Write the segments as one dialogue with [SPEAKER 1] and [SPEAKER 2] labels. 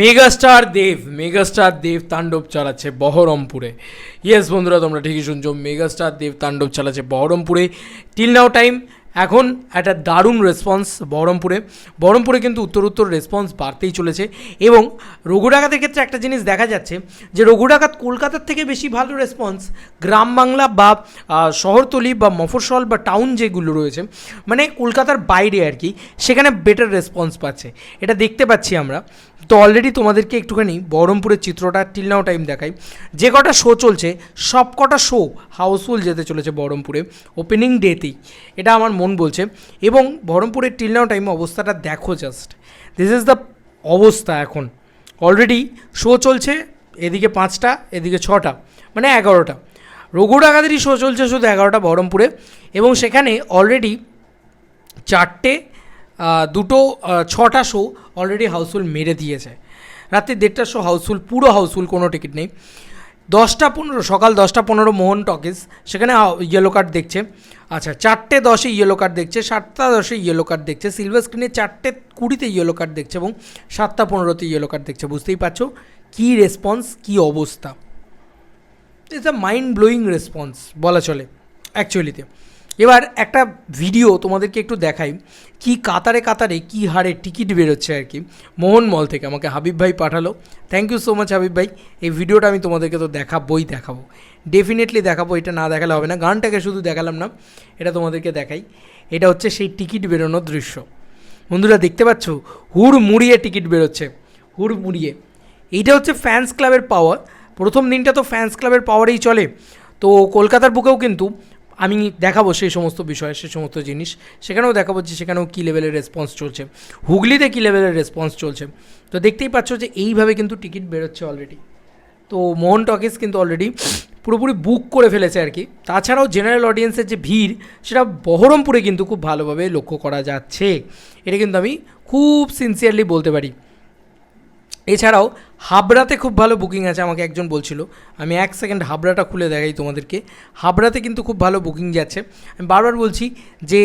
[SPEAKER 1] Megastar দেব megastar দেব তাণ্ডব চালাচ্ছে বহরমপুরে। ইয়েস বন্ধুরা, তোমরা ঠিকই শুনছো, মেগাস্টার দেব তাণ্ডব চালাচ্ছে বহরমপুরে। টিল নাও টাইম এখন একটা দারুণ রেসপন্স বহরমপুরে। বহরমপুরে কিন্তু উত্তর উত্তর রেসপন্স বাড়তেই চলেছে এবং রঘু ডাকাতের ক্ষেত্রে একটা জিনিস দেখা যাচ্ছে যে রঘু ডাকাত কলকাতার থেকে বেশি ভালো রেসপন্স গ্রাম বাংলা বা শহরতলি বা মফস্বল বা টাউন যেগুলো রয়েছে মানে কলকাতার বাইরে আর কি, সেখানে বেটার রেসপন্স পাচ্ছে। এটা দেখতে পাচ্ছি আমরা। তো অলরেডি তোমাদেরকে একটুখানি বহরমপুরের চিত্রটা টিল নাও টাইম দেখাই। যে কটা শো চলছে সব কটা শো হাউসফুল যেতে চলেছে বহরমপুরে ওপেনিং ডেতেই এটা আমার মন বলছে। এবং বহরমপুরের টিল নাও টাইম অবস্থাটা দেখো জাস্ট দিস ইজ দ্য অবস্থা এখন। অলরেডি শো চলছে, এদিকে পাঁচটা, এদিকে ছটা মানে এগারোটা। রঘু ডাকাতেরই শো চলছে শুধু এগারোটা বহরমপুরে। এবং সেখানে অলরেডি চারটে দুটো ছটা শো অলরেডি হাউসফুল মেরে দিয়েছে। রাত্রি দেড়টার শো হাউসফুল পুরো হাউসফুল কোনো টিকিট নেই। দশটা পনেরো, সকাল দশটা পনেরো মোহন টকিস সেখানে ইয়েলো কার্ড দেখছে। আচ্ছা চারটে দশে ইয়েলো কার্ড দেখছে, সাতটা দশে ইয়েলো কার্ড দেখছে সিলভার স্ক্রিনে চারটে কুড়িতে ইয়েলো কার্ড দেখছে এবং সাতটা পনেরোতে ইয়েলো কার্ড দেখছে। বুঝতেই পারছ? কী রেসপন্স কী অবস্থা? It's a mind blowing response বলা চলে অ্যাকচুয়ালিতে এবার একটা ভিডিও তোমাদেরকে একটু দেখাই। কি কাতারে কাতারে কি হারে টিকিট বেরোচ্ছে আর কি। মোহন মল থেকে আমাকে হাবিব ভাই পাঠালো। Thank you so much Habib ভাই। এই ভিডিওটা আমি তোমাদেরকে তো দেখাবোই দেখাবো। ডেফিনেটলি দেখাবো, এটা না দেখালে হবে না। গানটাকে শুধু দেখালাম না, এটা তোমাদেরকে দেখাই। এটা হচ্ছে সেই টিকিট বেরোনোর দৃশ্য। বন্ধুরা, দেখতে পাচ্ছ? হুড় মুড়িয়ে টিকিট বেরোচ্ছে। হুড় মুড়িয়ে এইটা হচ্ছে ফ্যান্স ক্লাবের পাওয়ার প্রথম দিনটা তো ফ্যান্স ক্লাবের পাওয়ারেই চলে। তো কলকাতার বুকেও কিন্তু আমি দেখাবো সেই সমস্ত বিষয়ে, সেই সমস্ত জিনিস। সেখানেও দেখাবো যে সেখানেও কী লেভেলের রেসপন্স চলছে। হুগলিতে কী লেভেলের রেসপন্স চলছে। তো দেখতেই পাচ্ছ যে এইভাবে কিন্তু টিকিট বেরোচ্ছে অলরেডি তো মোহন টকিস কিন্তু অলরেডি পুরোপুরি বুক করে ফেলেছে আর কি। তাছাড়াও জেনারেল অডিয়েন্সের যে ভিড়, সেটা বহরমপুরে কিন্তু খুব ভালোভাবে লক্ষ্য করা যাচ্ছে। এটা কিন্তু আমি খুব সিনসিয়ারলি বলতে পারি। এছাড়াও হাবড়াতে খুব ভালো বুকিং আছে, আমাকে একজন বলছিল। আমি এক সেকেন্ড হাবড়াটা খুলে দেখাই তোমাদেরকে। হাবড়াতে কিন্তু খুব ভালো বুকিং যাচ্ছে। আমি বারবার বলছি যে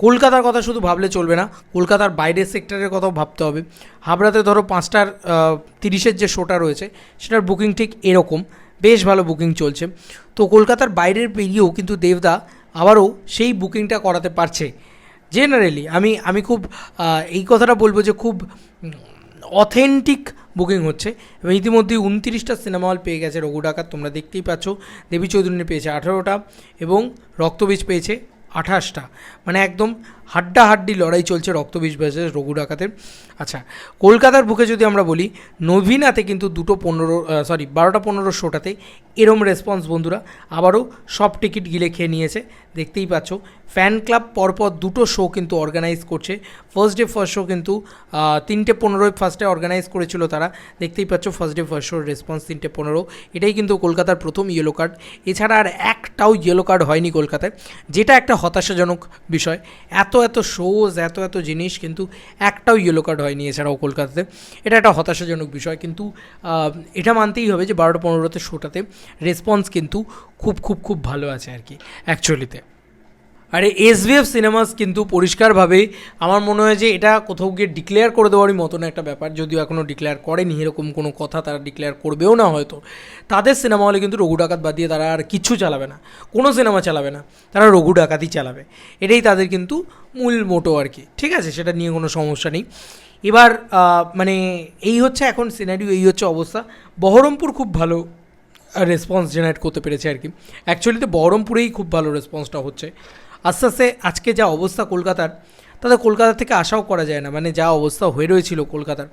[SPEAKER 1] কলকাতার কথা শুধু ভাবলে চলবে না, কলকাতার বাইরের সেক্টরের কথাও ভাবতে হবে। হাবড়াতে ধরো পাঁচটার তিরিশের যে শোটা রয়েছে, সেটার বুকিং ঠিক এরকম। বেশ ভালো বুকিং চলছে। তো কলকাতার বাইরের পেরিয়েও কিন্তু দেবদা আবারও সেই বুকিংটা করাতে পারছে। জেনারেলি আমি আমি খুব এই কথাটা বলব যে খুব অথেন্টিক বুকিং হচ্ছে। এবং ইতিমধ্যেই উনত্রিশটা সিনেমা হল পেয়ে গেছে রঘু ডাকাত, তোমরা দেখতেই পাচ্ছ। দেবী চৌধুরী পেয়েছে আঠারোটা এবং রক্তবীজ পেয়েছে আঠাশটা। মানে একদম হাড্ডাহাড্ডি লড়াই চলছে রক্তবীজ ভার্সেস রঘু ডাকাতের। আচ্ছা কলকাতার বুকে যদি আমরা বলি নভিনাতে কিন্তু দুটো পনেরো সরি বারোটা পনেরো শোটাতে এরম রেসপন্স বন্ধুরা। আবারও সব টিকিট গিলে খেয়ে নিয়েছে, দেখতেই পাচ্ছ। ফ্যান ক্লাব পরপর দুটো শো কিন্তু অর্গানাইজ করছে। ফার্স্ট ডে ফার্স্ট শো কিন্তু তিনটে পনেরোয় ফার্স্টে অর্গানাইজ করেছিল তারা। দেখতেই পাচ্ছ ফার্স্ট ডে ফার্স্ট শোর রেসপন্স তিনটে পনেরো। এটাই কিন্তু কলকাতার প্রথম ইয়েলো কার্ড এছাড়া আর একটাও ইয়েলো কার্ড হয়নি কলকাতায়। যেটা একটা হতাশাজনক বিষয়। এত এত শোজ এত এত জিনিস কিন্তু একটাও ইয়েলো কার্ড হয়নি এছাড়াও কলকাতাতে। এটা একটা হতাশাজনক বিষয় কিন্তু এটা মানতেই হবে যে বারোটা পনেরোতে শোটাতে রেসপন্স কিন্তু খুব খুব খুব ভালো আছে আর কি অ্যাকচুয়ালিতে আরে এসভিএফ সিনেমাস কিন্তু পরিষ্কারভাবে আমার মনে হয় যে এটা কোথাও গিয়ে ডিক্লেয়ার করে দেওয়ারই মতন একটা ব্যাপার। যদিও এখনও ডিক্লেয়ার করেনি, এরকম কোনো কথা তারা ডিক্লেয়ার করবেও না হয়তো। তাদের সিনেমা হলে কিন্তু রঘু ডাকাত বাদ দিয়ে তারা আর কিচ্ছু চালাবে না। কোনো সিনেমা চালাবে না, তারা রঘু ডাকাতই চালাবে। এটাই তাদের কিন্তু মূল মোটো আর কি। ঠিক আছে, সেটা নিয়ে কোনো সমস্যা নেই। এবার মানে এই হচ্ছে এখন সিনারিও এই হচ্ছে অবস্থা। বহরমপুর খুব ভালো রেসপন্স জেনারেট করতে পেরেছে আর কি। অ্যাকচুয়ালিতে বহরমপুরেই খুব ভালো রেসপন্সটা হচ্ছে। আস্তে আস্তে আজকে যা অবস্থা কলকাতার, তাতে কলকাতা থেকে আশাও করা যায় না। মানে যা অবস্থা হয়ে রয়েছিল কলকাতার।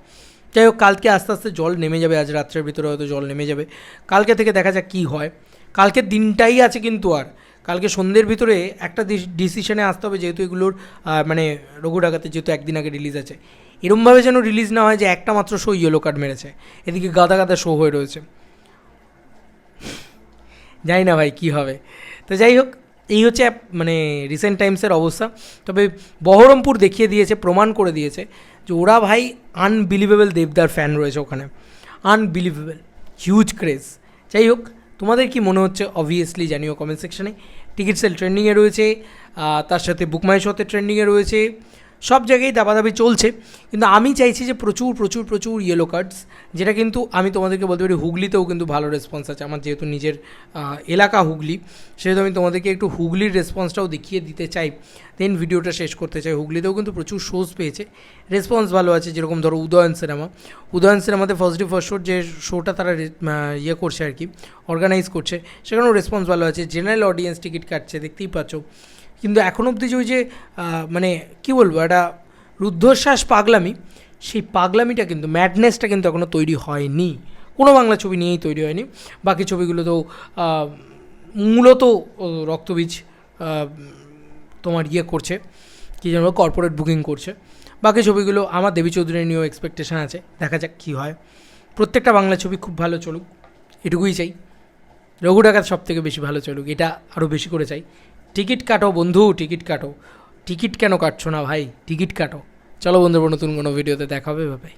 [SPEAKER 1] যাই হোক, কালকে আস্তে আস্তে জল নেমে যাবে, আজ রাত্রের ভিতরে হয়তো জল নেমে যাবে। কালকে থেকে দেখা যাক কী হয়। কালকের দিনটাই আছে কিন্তু আর। কালকে সন্ধ্যের ভিতরে একটা ডিসিশনে আসতে হবে, যেহেতু এগুলোর মানে রঘু ডাকাতে যেহেতু একদিন আগে রিলিজ আছে। এরমভাবে যেন রিলিজ না হয় যে একটা মাত্র শো ইয়েলো কার্ড মেরেছে। এদিকে গাদা গাদা শো হয়ে রয়েছে। জানি না ভাই কী হবে। তো যাই হোক এই হচ্ছে মানে রিসেন্ট টাইমসের অবস্থা। তবে বহরমপুর দেখিয়ে দিয়েছে, প্রমাণ করে দিয়েছে যে ওরা ভাই আনবিলিভেবল দেবদার ফ্যান রয়েছে ওখানে। আনবিলিভেবল হিউজ ক্রেজ যাই হোক, তোমাদের কি মনে হচ্ছে? অবভিয়াসলি জানিও কমেন্ট সেকশানে টিকিট সেল ট্রেন্ডিংয়ে রয়েছে তার সাথে বুকমাই শোতে ট্রেন্ডিংয়ে রয়েছে। সব জায়গায় দাবাদাবি চলছে। কিন্তু আমি চাইছি যে প্রচুর প্রচুর প্রচুর ইয়েলো কার্ডস যেটা কিন্তু আমি তোমাদেরকে বলতে পারি হুগলিতেও কিন্তু ভালো রেসপন্স আছে। আমার যেহেতু নিজের এলাকা হুগলি, সেহেতু আমি তোমাদেরকে একটু হুগলির রেসপন্সটাও দেখিয়ে দিতে চাই। দেন ভিডিওটা শেষ করতে চাই। হুগলিতেও কিন্তু প্রচুর শোজ পেয়েছে। রেসপন্স ভালো আছে, যেরকম ধরো উদয়ন সিনেমা উদয়ন সিনেমাতে ফার্স্ট ডে ফার্স্ট শোর যে শোটা তারা ইয়ে করছে আর কি অর্গানাইজ করছে, সেখানেও রেসপন্স ভালো আছে। জেনারেল অডিয়েন্স টিকিট কাটছে, দেখতেই পাচ্ছ। কিন্তু এখন অবধি যে ওই যে মানে কি বলব, একটা রুদ্ধশ্বাস পাগলামি, সেই পাগলামিটা কিন্তু ম্যাডনেসটা কিন্তু এখনও তৈরি হয়নি। কোনো বাংলা ছবি নিয়েই তৈরি হয়নি। বাকি ছবিগুলো তো মূলত রক্তবীজ তোমার ইয়ে করছে, কী যেন কর্পোরেট বুকিং করছে। বাকি ছবিগুলো আমার দেবী চৌধুরী নিয়েও এক্সপেকটেশন আছে, দেখা যাক কী হয়। প্রত্যেকটা বাংলা ছবি খুব ভালো চলুক, এটুকুই চাই। রঘু ডাকাত সব থেকে বেশি ভালো চলুক, এটা আরও বেশি করে চাই। টিকিট কাটো বন্ধু, টিকিট কাটো। টিকিট কেন কাটছো না ভাই? টিকিট কাটো। চলো বন্ধুরা, নতুন কোনো ভিডিওতে দেখাবে ভাই